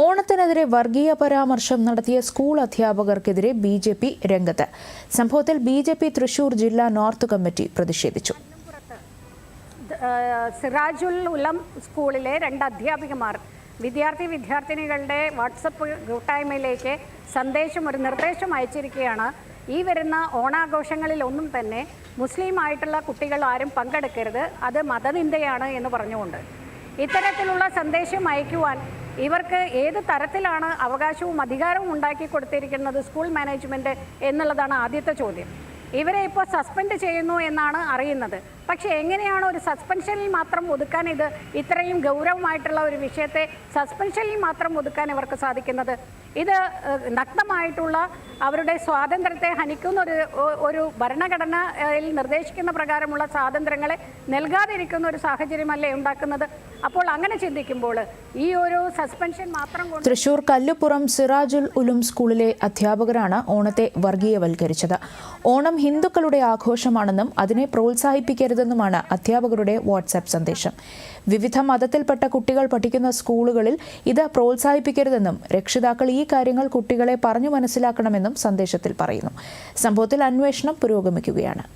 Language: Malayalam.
ഓണത്തിനെതിരെ വർഗീയ പരാമർശം നടത്തിയ സ്കൂൾ അധ്യാപകർക്കെതിരെ ബി ജെ പി രംഗത്ത്. സംഭവത്തിൽ ബി ജെ പി തൃശൂർ ജില്ലാ നോർത്ത് കമ്മിറ്റി പ്രതിഷേധിച്ചു. സിറാജുൽ ഉലം സ്കൂളിലെ രണ്ട് അധ്യാപികമാർ വിദ്യാർത്ഥി വിദ്യാർത്ഥിനികളുടെ വാട്സപ്പ് കൂട്ടായ്മയിലേക്ക് സന്ദേശം ഒരു നിർദ്ദേശം അയച്ചിരിക്കുകയാണ്. ഈ വരുന്ന ഓണാഘോഷങ്ങളിൽ ഒന്നും തന്നെ മുസ്ലിം ആയിട്ടുള്ള കുട്ടികൾ ആരും പങ്കെടുക്കരുത്. അത് മതനിന്ദയാണ് എന്ന് പറഞ്ഞുകൊണ്ട്. ഇത്തരത്തിലുള്ള സന്ദേശം അയക്കുവാൻ ഇവർക്ക് ഏത് തരത്തിലാണ് അവകാശവും അധികാരവും ഉണ്ടാക്കി കൊടുത്തിരിക്കുന്നത് സ്കൂൾ മാനേജ്മെന്റ് എന്നുള്ളതാണ് ആദ്യത്തെ ചോദ്യം. ഇവരെ ഇപ്പോൾ സസ്പെൻഡ് ചെയ്യുന്നു എന്നാണ് അറിയുന്നത്. പക്ഷേ എങ്ങനെയാണ് ഒരു സസ്പെൻഷനിൽ മാത്രം ഒതുക്കാൻ ഇത് ഇത്രയും ഗൗരവമായിട്ടുള്ള ഒരു വിഷയത്തെ സസ്പെൻഷനിൽ മാത്രം ഒതുക്കാൻ ഇവർക്ക് സാധിക്കുന്നത്? ഇത് നഗ്നമായിട്ടുള്ള അവരുടെ സ്വാതന്ത്ര്യത്തെ ഹനിക്കുന്ന ഒരു ഒരു ഭരണഘടനയിൽ നിർദ്ദേശിക്കുന്ന പ്രകാരമുള്ള സ്വാതന്ത്ര്യങ്ങളെ നൽകാതിരിക്കുന്ന ഒരു സാഹചര്യമല്ലേ ഉണ്ടാക്കുന്നത്? അപ്പോൾ അങ്ങനെ ചിന്തിക്കുമ്പോൾ ഈ ഒരു സസ്പെൻഷൻ മാത്രം തൃശൂർ കല്ലുപുറം സിറാജുൽ ഉലും സ്കൂളിലെ അധ്യാപകരാണ് ഓണത്തെ വർഗീയവൽക്കരിച്ചത്. ഓണം ഹിന്ദുക്കളുടെ ആഘോഷമാണെന്നും അതിനെ പ്രോത്സാഹിപ്പിക്കരുതെന്നുമാണ് അധ്യാപകരുടെ വാട്സാപ്പ് സന്ദേശം. വിവിധ മതത്തിൽപ്പെട്ട കുട്ടികൾ പഠിക്കുന്ന സ്കൂളുകളിൽ ഇത് പ്രോത്സാഹിപ്പിക്കരുതെന്നും രക്ഷിതാക്കൾ ഈ കാര്യങ്ങൾ കുട്ടികളെ പറഞ്ഞു മനസ്സിലാക്കണമെന്നും സന്ദേശത്തിൽ പറയുന്നു. സംഭവത്തിൽ അന്വേഷണം പുരോഗമിക്കുകയാണ്.